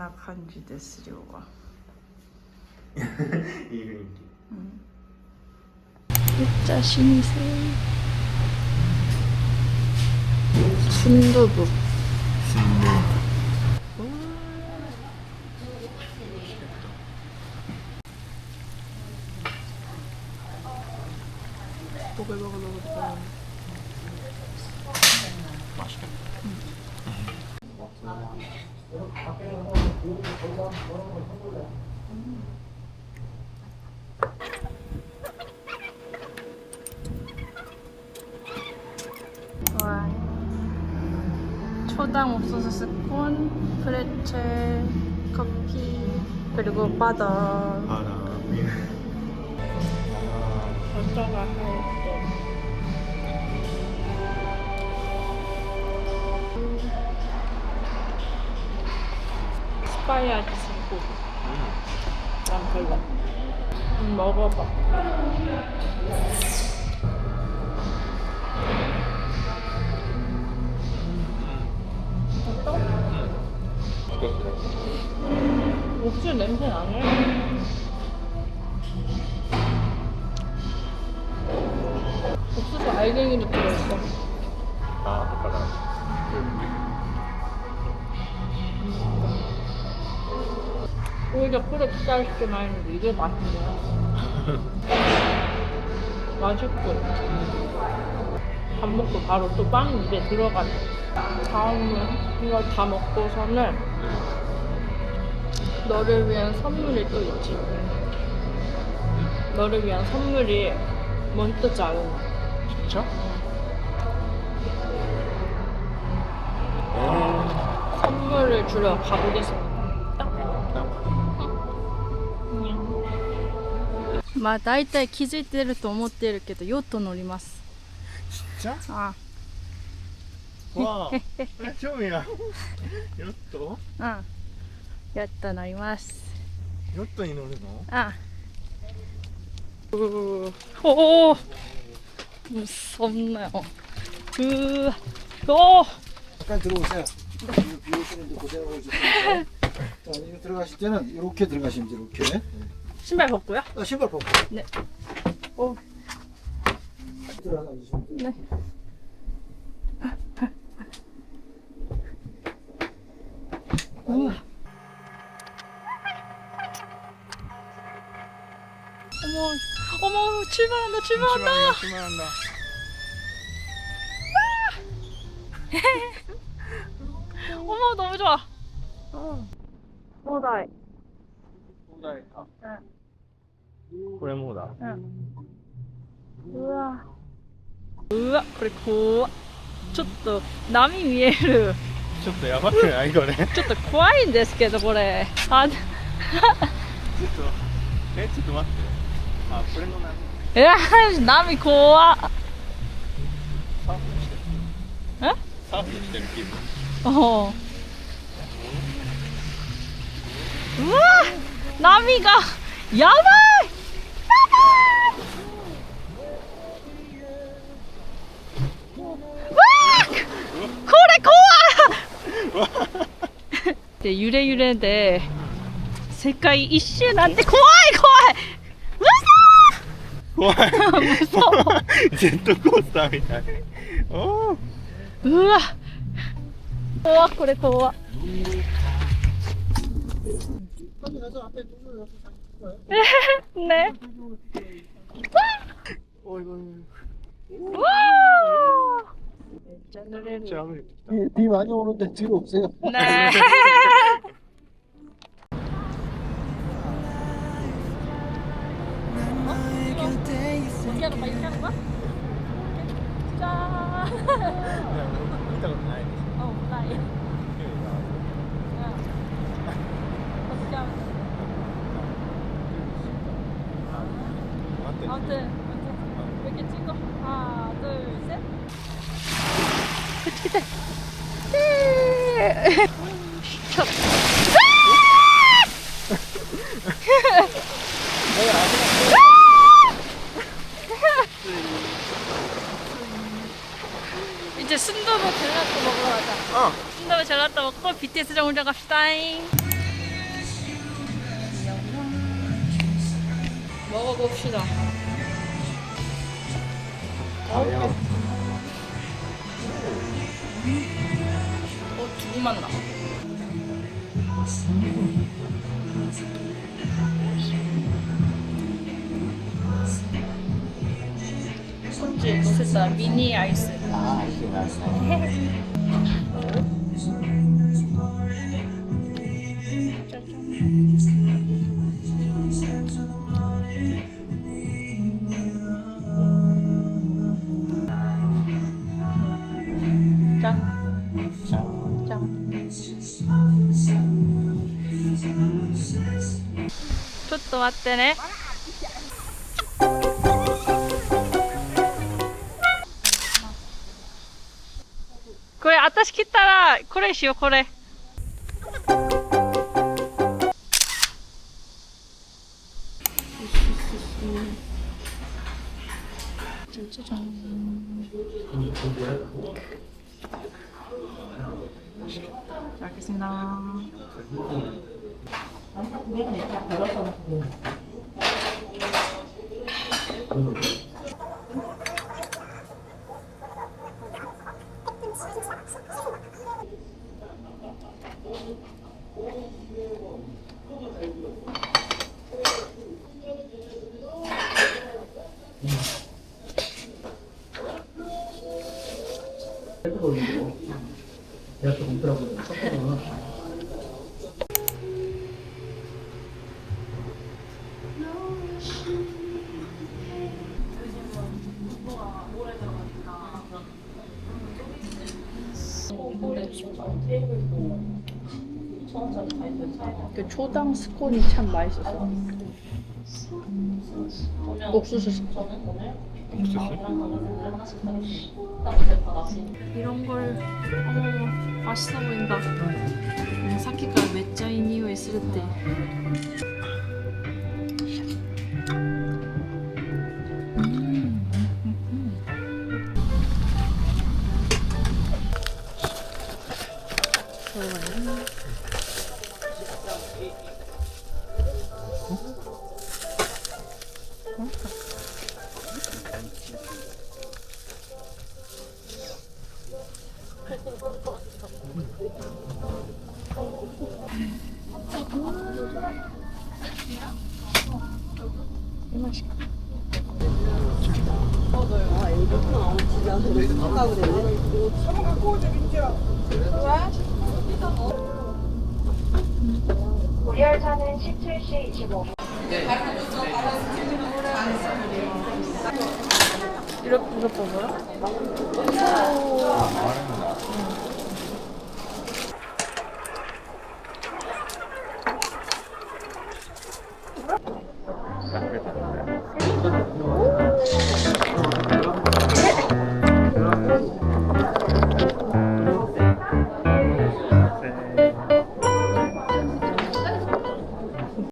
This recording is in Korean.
こんな感じです量は。 이雰囲気 진짜 신이세. 순두부. 먹을 먹을 먹을 먹을. 와. 초당 옥수수 스콘, 프레첼, 커피, 그리고 바다. 바다 바다가 스파이아지 스고 난 별로. 음, 먹어봐. 어떠? 옥수수 냄새 나네. 옥수수 알갱이도 들어있어. 아 바다 오히려 쌀게 맛있는데 이게 맛있네요. 맛있고. 밥 먹고 바로 또 빵 입에 들어가네. 다음은 이걸 다 먹고서는 너를 위한 선물이 또 있지. 너를 위한 선물이 먼저 작은 거. 진짜? 선물을 주러 가보겠습니다. まあ大体気づいてると思ってるけどヨット乗ります。ちっちゃ？わあ。興味あヨット？うん。ヨット乗ります。ヨットに乗るの？あうおおそんなよ。うおお들 어. 신발 벗고요? 아, 신발 벗고. 네. 오. 들어가 주시면 돼요. 네. 우와. 어머, 어머, 출발한다, 출발한다. 출발한다 어머, 너무 좋아. ないか。うん。これもうだ。うん。うわ。うわ、これ怖ちょっと波見える。ちょっとやばくないこれ？ちょっと怖いんですけど、これ。あちょっと、え、ちょっと待って。あ、これの波。え、波怖サーフしてる。え？サーフしてる気分。おうわ波がやばい。わこれ怖い。で揺れ揺れで世界一周なんて怖い怖い。嘘。ジェットコースターみたい。うわ。怖っこれ怖 네. 어이구. 와! 네, 비, 많이 오는데 뒤로 오세요. 네. 이따가 봐야 돼. 어, 봐야 이제 순두부 젤라또 먹으러 가자. 어. 순두부 젤라또 먹고 BTS 정류장 갑시다잉 먹어봅시다. 어, 두부 맛 나. 손질 넣었다 미니 아이스. 아, 알겠습니다. 짠. 待ってね。これ私切ったらこれしようこれ。 เล็กหน่อยค่ะเดี๋ยวเราส่ง 그 초당 스콘이 참 맛있어서. 옥수수 스콘. 이런 걸 어, 맛있어 보인다. 음, 사키가 갖고 오자 민지야 우리 열차는 17시 25분. 이렇게 무섭다고요?